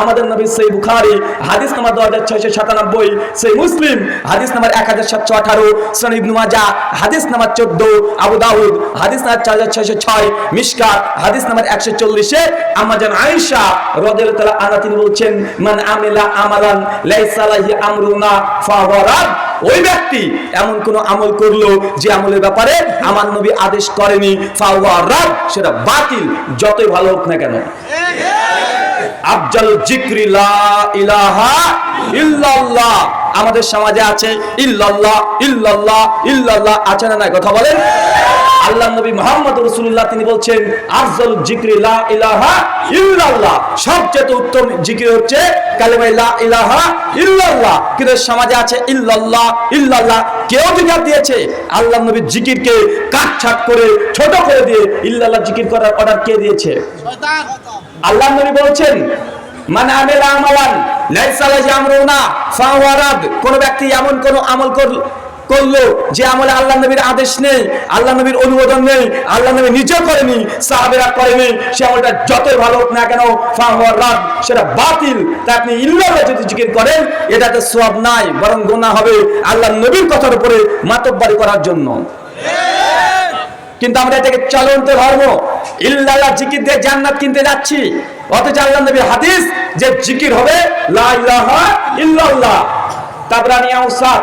আমাদের নবী সেই বুখারি হাদিস নাম্বার দু হাজার ছয়শো সাতানব্বই, সেই মুসলিম হাদিস নাম্বার এক হাজার সাতশো আঠারো সনি ইবনু হাদিস নাম্বার চোদ্দ, আবু দাউদ হাদিস নাম্বার চার হাজার ছয়শো ছয় মিশকা হাদিস নাম্বার একশো চল্লিশে আমাজান আয়েশা রাদিয়াল্লাহু তাআলা আনহা তিনি বলছেন, মান আমিলা আমালান লাইসা আলাইহি আমরুনা ফাহুয়া রাদ। ওই ব্যক্তি এমন কোন আমল করল যে আমলের ব্যাপারে আমার নবী আদেশ করেনি, ফাহুয়া রাদ, সেটা বাতিল, যতই ভালো হোক না কেন। আফজাল জিক্রি ইলাহা ইল্লাল্লাহ। আমাদের সমাজে আছে ইল্লাল্লাহ ইল্লাল্লাহ ইল্লাল্লাহ। আছে না কথা বলেন। আল্লাহ নবী মোহাম্মদ রাসূলুল্লাহ তিনি বলছেন আফজাল জিক্রি ইলাহা ইল্লাল্লাহ। সবচেয়ে উত্তম জিকির হচ্ছে করে, ছোট করে দিয়ে জিকির কে দিয়েছে? বলছেন মানে কোন ব্যক্তি এমন কোন আমল করল করল যে আমলে আল্লাহ নবীর আদেশ নেই, আল্লাহ নবীর অনুমোদন নেই, আল্লাহ নবী নিজেও করেনি, সাহাবেরা করেনি, সে আমলটা যতই ভালো হোক না কেন রাদ, সেটা বাতিল। তা আপনি ইল্লাল্লাহ যদি জিকির করেন, এটাতে সওয়াব নাই, বরং গুনাহ হবে আল্লাহ নবীর কথার উপরে মাতব্বারি করার জন্য। কিন্তু আমরা এটাকে চলন্ত ধর্ম। ইল্লাল্লাহ জিকির দিয়ে জান্নাত কিনতে যাচ্ছি। অথচ আল্লাহ নবীর হাদিস যে জিকির হবে, লা ইলাহা ইল্লাল্লাহ। তাবরানি আউসাদ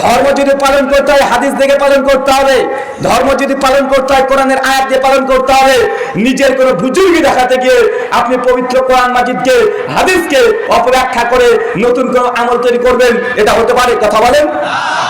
ধর্ম যদি পালন করতে হয়, হাদিস দেখে পালন করতে হবে। ধর্ম যদি পালন করতে হয়, কোরআনের আয়াত দিয়ে পালন করতে হবে। নিজের কোনো বুজুর্গি দেখাতে গিয়ে আপনি পবিত্র কোরআন মাজিদকে, হাদিসকে অপব্যাখ্যা করে নতুন কোনো আমল তৈরি করবেন, এটা হতে পারে। কথা বলেন?